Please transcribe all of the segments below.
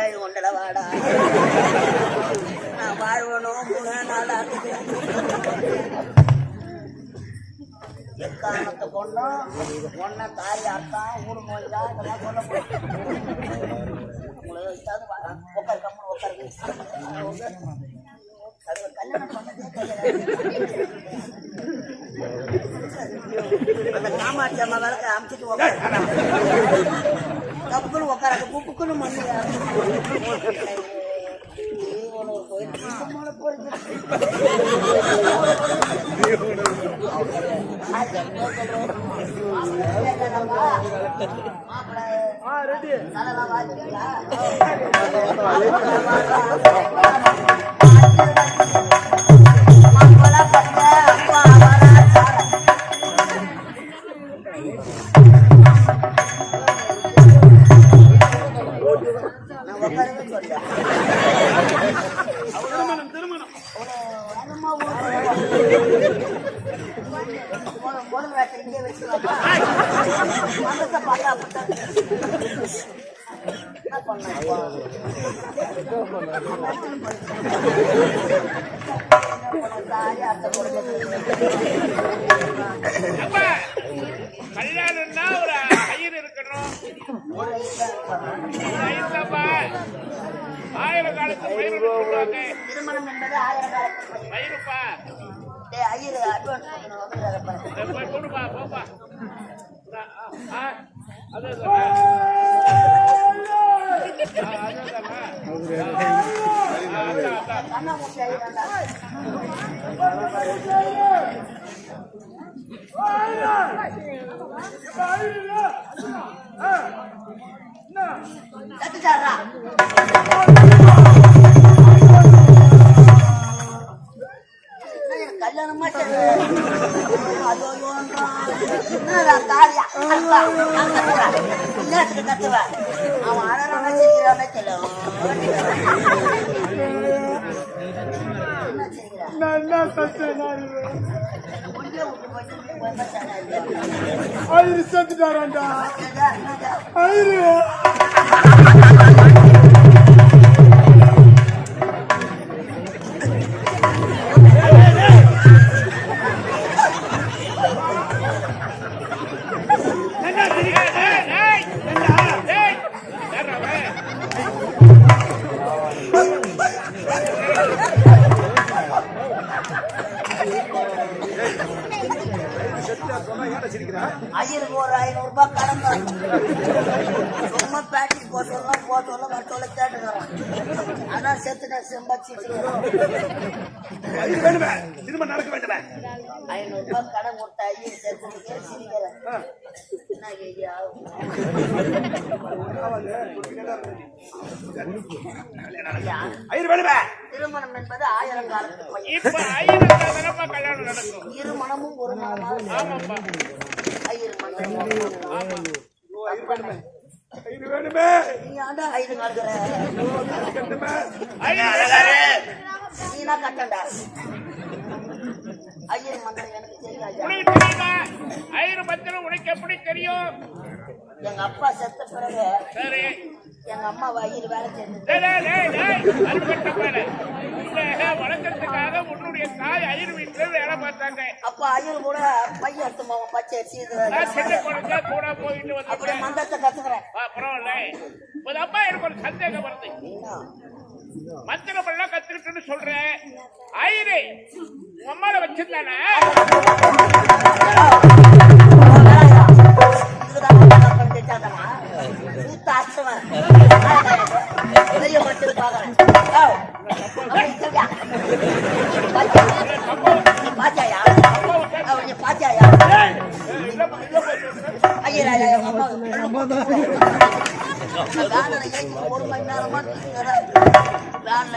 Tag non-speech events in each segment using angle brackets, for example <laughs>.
ஏழு கொண்டட வாடா. நான் வாழ்வனும் மூணு நாள் எக்காரணத்தை கொண்டும் ஒன்ன தாய் அத்தான் இதெல்லாம் சொல்ல உட்காரு உட்காரு. கல்யாணம் பண்ணதே அந்த காமாட்சி அம்மா வேலைக்கு அமைச்சிட்டு கப்புக்குன்னு உட்காராது புப்புக்குன்னு மண்ணு நான் அப்ப கல்யாணம்னா ஒரு ஐயர் இருக்கணும் ஆயிரம் காலத்து பயிர் திருமணம் என்பது ஆயிரம் பயிருப்பா ஐயர் அட்வான்ஸ் போப்பா அது <laughs> கண்ணாமூச்சி அவன் அழகான செய்கிறான்னு சொல்லுவான் திரும்ப நடக்க வேண்டுமே ஐநூறு ரூபாய் கடன் கொடுத்த ஐயர் செத்துட்டு சிரிக்கிறேன் என்ன ஐயா வேண்டுமே திருமணம் என்பது ஆயிரம் காலத்து பையன் இப்ப ஐயர் கல்யாணம் நடக்கும்? இரு மனமும் ஒரு ஆமாப்பா ஐயர் மனம் மனம். ஐரு வேண்டுமே நீ ஆண்டா ஐயர் நடக்கிற ஐயர் நீனா கட்டண்டா? ஐயர் மந்திரம் எனக்கு தெரியாது. ஐயர் பத்திரம் உனக்கு எப்படி தெரியும்? எங்க அப்பா செத்த பிறகு சரி. எங்க அம்மா ஐயர் வேலை. உன்னை வளர்க்கறதுக்காக உன்னுடைய தாய் ஐயர் வீட்டுல வேலை பார்த்தாங்க. அப்ப ஐயர் கூட பையன் எடுத்து போவோம் பச்சை அரிசி கூட போயிட்டு அப்படியே வந்து மந்தத்தை கத்துக்கிறேன். பரவாயில்ல. ஒரு அப்பா எனக்கு ஒரு சந்தேகம் வருது. மந்திரம் எல்லாம் கத்துக்கிட்டுன்னு சொல்றேன். ஐயரு உன் அம்மாவை வச்சிருந்தானே ஒரு மணி நேரமா வேன்ல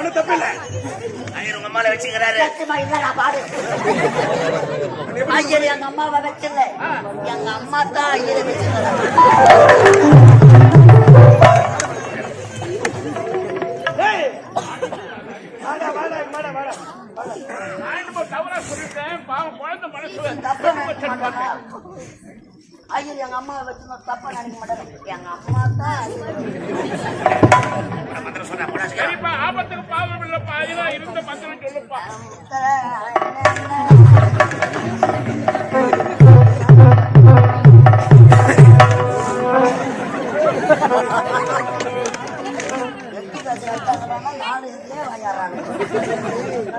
என்ன தப்பு இல்ல. ஐயர் உங்க அம்மால வச்சுக்கிறாரு. ஐயர் எங்க அம்மாவை வச்சில்ல எங்க அம்மா தான் ஐயரை வச்சுக்கிறாங்க. தவறா சொல்லிட்டேன். பாவம் குழந்தை மனசு தப்பா நினைக்க மாட்டாரா ஐயர் எங்க அம்மாவை வச்சு தப்பா நினைக்க மாட்டாரு எங்க அம்மா தான் சரிப்பா ஆபத்துக்கு பாவம் இல்லப்பா. இதுதான் இருந்த மந்திரம் சொல்லுப்பா. நாலு இதுலயே வாங்கிடுறாங்க.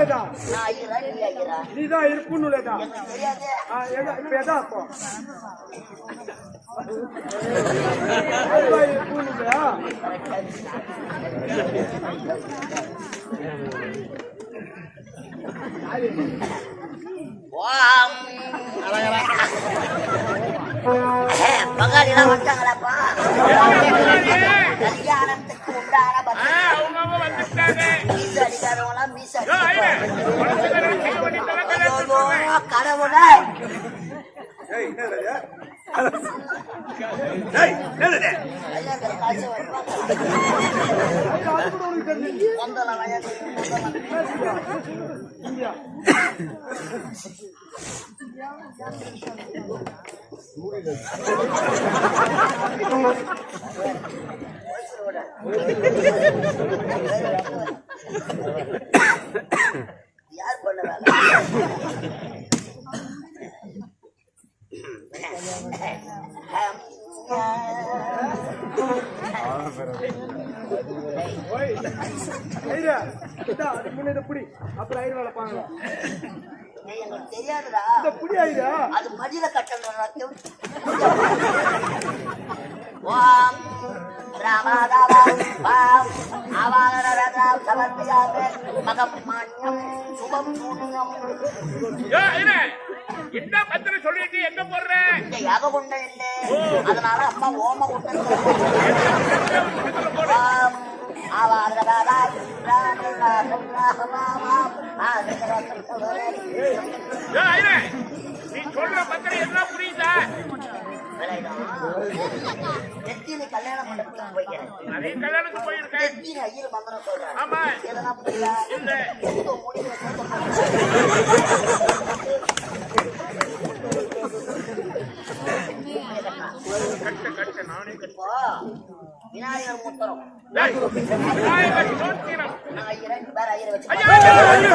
ஐயரா? நீதான் இரு பூநூலேதா எனக்கு தெரியாதே. ஆ எதா இப்ப எதா அப்போ? பங்காளிலாம் வந்துட்டாங்களாப்பா? கல்யாணத்துக்கு உண்டான வந்துட்டாங்க மீச. கடவுளே! யார் பண்ண புடி அப்புறம் ஐயர் வேலை டேய், எங்களுக்கு தெரியாதுடா புடி ஐயா அது மடியில கட்டணும் <laughs> வாம் ராமாதாவாம் வாம் ஆவாகனரதாம் சமர்ப்பியாமே மகம் மான்யம் சுபம் ஐயா, என்ன மந்திரம் சொல்லிட்டு எங்க போடுற? இந்த யாக கொண்ட இல்லை அதனால அம்மா ஓம கொண்டு வாம் ஆவாகனரதாம் ராமநாதம் ராமநாமம் ஆதிகரசம் யோ, ஐயா, நீ சொல்ற மந்திரம் எல்லாம் புரியுதா? நெத்தியில கல்யாண மண்டபத்துக்கு போய்க்கிறேன் அதே கல்யாணத்துக்கு போயிருக்கேன். ஐயர் மந்திரம் சொல்றேன் ஆமா. எதனா கட்ட கட்ட நானே விநாயகர் முத்திரம். விநாயகர் சோத்திரம் நான் ஐயரன் வேற ஐயரை வச்சு ஐயா, ஐயா, ஐயா.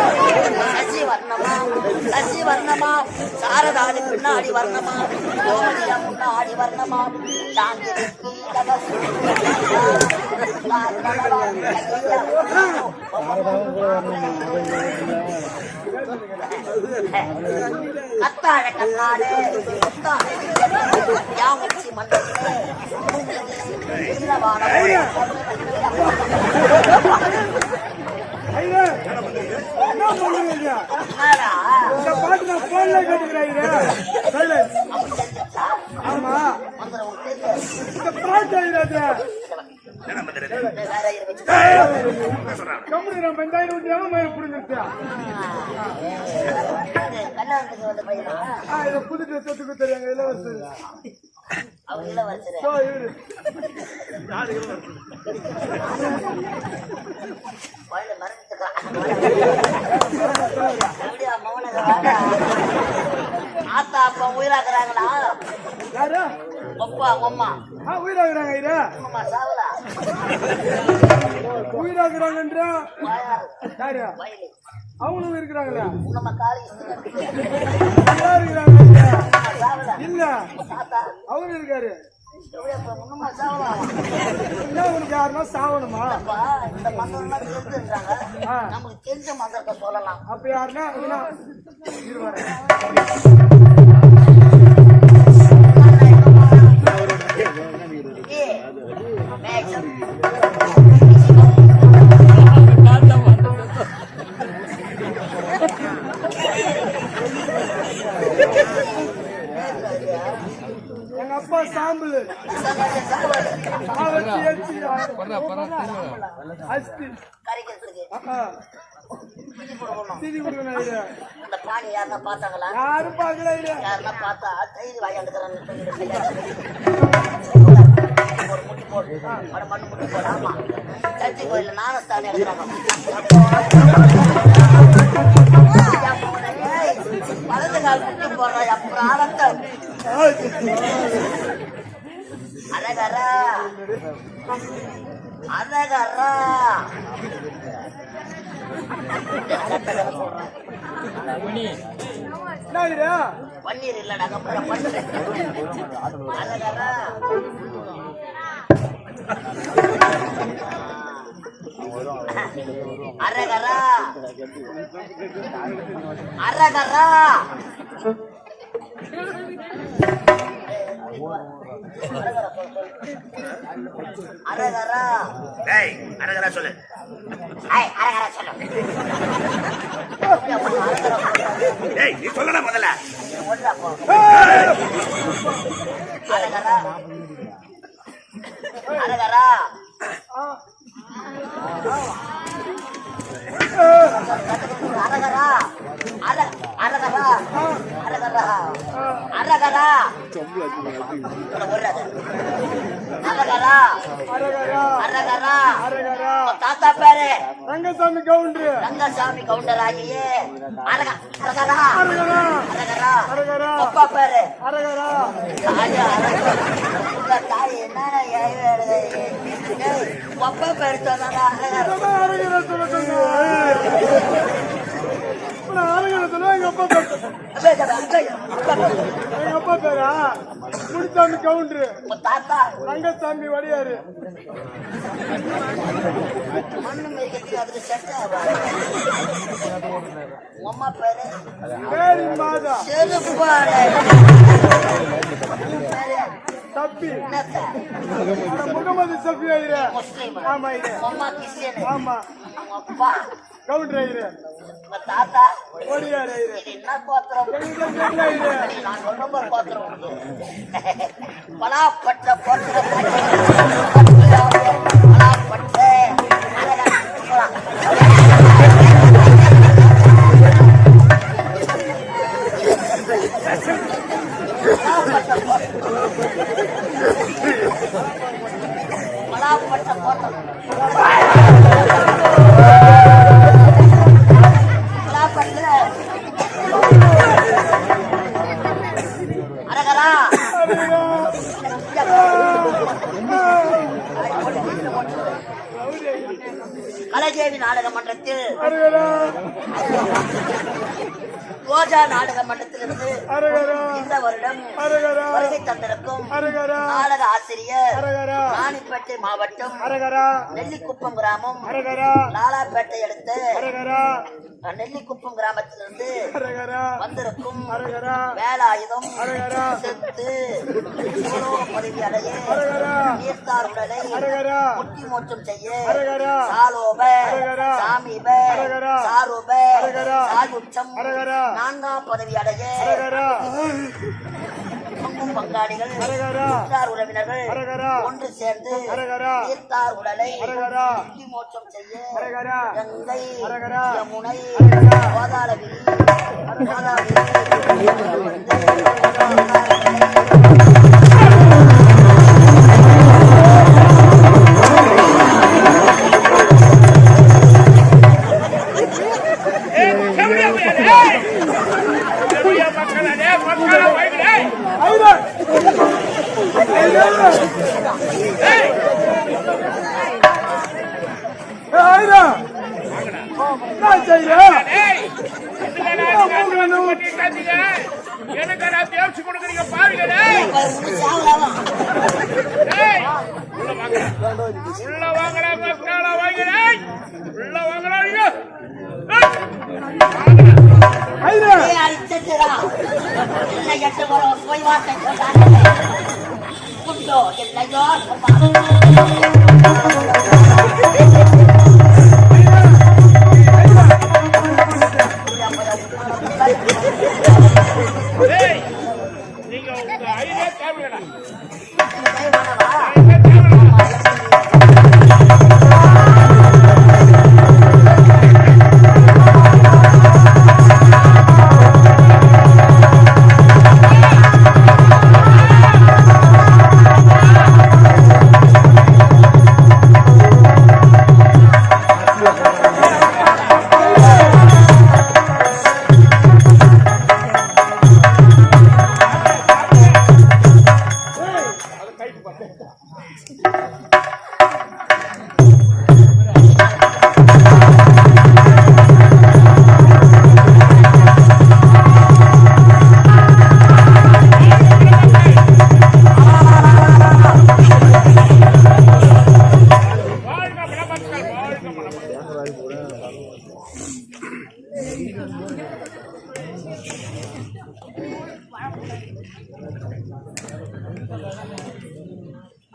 சசி வர்ணமா சாரதாதி பின்னாடி வர்ணமா? கோமதியா முன்னாடி வர்ணமா? சாந்தி கத்தாழ கண்ணாடு யாமுச்சி மண்டலே ஐயா என்ன பண்ணுறீங்க? ஐயா இந்த பாட்டு நான் போன்ல கேட்டுக்கிறேன் ஐயா சொல்லு. ஆமா. இந்த பாட்டு இது. கம்பெனி நம்ம வெங்காயம் ஊற்றி எவ்வளோ மயிறு பிடிச்சிருச்சா இதை புது ட்ரெஸ் எடுத்துக்க தெரியாங்க இளவரசர் அவங்க இல்ல உயிராக்குறாங்களா யாரு? அப்பா அம்மா ஆ உயிராகிறாங்க ஐயா. அம்மா சாவலா. உயிராகிறாங்கன்றா? வாயாரு யாரு அவங்களும் இருக்கிறாங்களா? நம்ம காலி. இருக்கிறாங்க இல்ல. அவரு இருக்காரு. சாவணுமா? அப்பா இந்த ஆ. நமக்கு தெரிஞ்ச மந்திரத்தை சொல்லலாம். அப்ப யாருன்னா? பார்த்தாங்களா? யாரும் பார்க்கல யாருன்னா பார்த்தா தயிர் சொல்லிட்டு ஒரு முட்டி போடு அட மண்ணு முட்டி போடு ஆமா சர்ச்சை கோயில்ல நாணஸ்தானம் எடுக்கிறாங்க வலது கால் முட்டி போடுற அப்புறம் ஆழத்தை அழகரா. அழகரா. பன்னீர் இல்லடா அப்புறம் அரகரா அரகரா டேய் அரகரா சொல்லு. ஐ அரகரா சொல்லு. டேய் நீ சொல்லடா முதல்ல. ஒன்றா போ அரகரா. அரகரா. ஆ. அரகரா. அர அரகரா அரகரா அரகரா அரகரா அரகரா தாத்தா பேரு ரங்கசாமி கவுண்டரு ரங்கசாமி கவுண்டர் ஆகியே அரகரா அரகரா அரகரா அப்பா பேரு அரகரா தாயா அரகரா தாய் அப்பா பேரு சொன்னா அரகரா அரகரா சொல்ல சொன்னா அரகரா சொல்ல எங்க அப்பா பேர் அப்பா பேரு. அப்பா பேரு எங்க அப்பா பேரா? முனிசாமி கவுண்டரு. ரங்கசாமி வடியாரு. மாதா என்னத்த முகமது சஃபி. ஐயா முஸ்லீம். ஆமா ஐயா உன் அம்மா கிறிஸ்டியனு ஆமா அப்பா. கவுண்டர் ஐயா உங்க தாத்தா. ஓடியாரு ஐயா இது என்ன கோத்திரம்? நான் சொல்ற கோத்திரம் பலாப்பட்ட கோத்திரம். Yeah. நெல்லிக்குப்பம் கிராமம் லாலாப்பேட்டை அடுத்து நெல்லிக்குப்பம் கிராமத்திலிருந்து வந்திருக்கும் வேலாயுதம் செத்து பதவி அடைய நீர்த்தார் உடலை முட்டி மோட்சம் செய்ய சாலோப. சாமிப. சாரூப அரகரா. நான்காம் பதவி அடைய பங்கும் பங்காளிகள். உற்றார் உறவினர்கள். ஒன்று சேர்ந்து. நீர்த்தார் உடலை. முட்டி மோட்சம் செய்ய. கங்கை. யமுனை. கோதாவரி கோதாவரி ஏய் அடிச்சடா என்ன எட்டு வர போய் வார்த்தை சொல்லாதே குண்டோ என்னையோ சும்மா டேய்,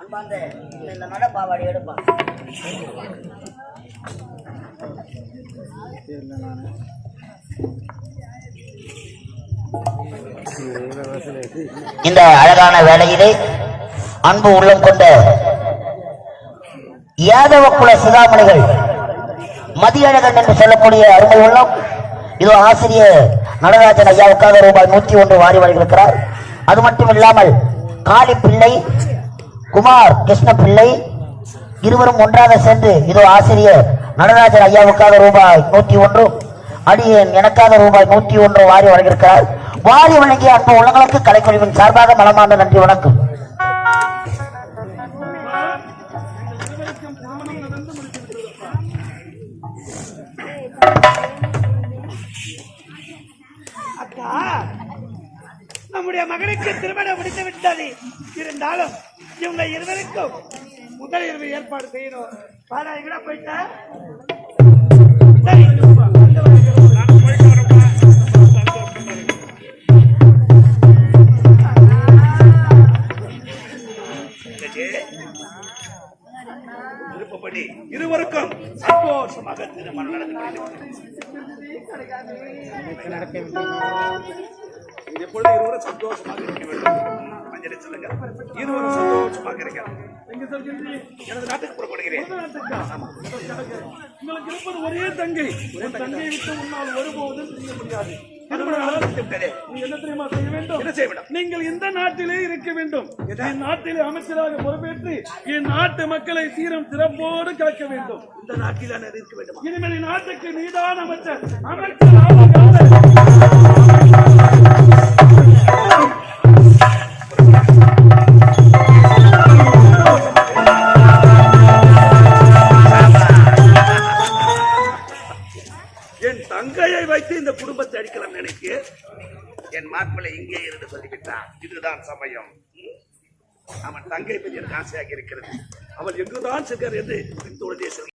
அன்பாந்த இந்த பாவாடி இந்த அழகான வேலையிலே அன்பு உள்ளம் கொண்ட யாதவ குல சிதாமணிகள் மதியழகன் என்று சொல்லக்கூடிய அருமை உள்ளம். இதோ ஆசிரியர் நடராஜன் ஐயாவுக்காக ரூபாய் நூற்றி ஒன்று வாரி வழங்கியிருக்கிறார். அது மட்டும் இல்லாமல் காளி பிள்ளை குமார் கிருஷ்ண பிள்ளை இருவரும் ஒன்றாக சேர்ந்து இதோ ஆசிரியர் நடராஜன் ஐயாவுக்காக ரூபாய் நூற்றி ஒன்று அடியேன் எனக்காக ரூபாய் நூற்றி ஒன்று வாரி வழங்கியிருக்கிறார். வாரி வழங்கிய அன்பு உள்ளங்களுக்கு கலைக்குழுவின் சார்பாக மனமார்ந்த நன்றி வணக்கம். அக்கா நம்முடைய மகனுக்கு திருமணம் முடித்து விட்டது இருந்தாலும் இவங்க இருவருக்கும் முதல் இரவு ஏற்பாடு செய்யணும். பாடா எங்கடா போயிட்ட? ஒருபோதும் செய்ய முடியாது. நீங்கள் இந்த நாட்டிலே இருக்க வேண்டும். என் நாட்டிலே அமைச்சராக பொறுப்பேற்று என் நாட்டு மக்களை சீரம் சிறப்போடு காக்க வேண்டும். இந்த நாட்டில் இருக்க வேண்டும்? இனிமேல் நாட்டுக்கு நீதான் அமைச்சர். அமைச்சர் மாப்பிள்ளை இங்கே இருந்து சொல்லிவிட்டான். இதுதான் சமயம். அவன் தங்கை பெரிய ஆசையாக இருக்கிறது. அவள் எங்குதான் செல்கிறார் என்று பின்தொடர்ந்தே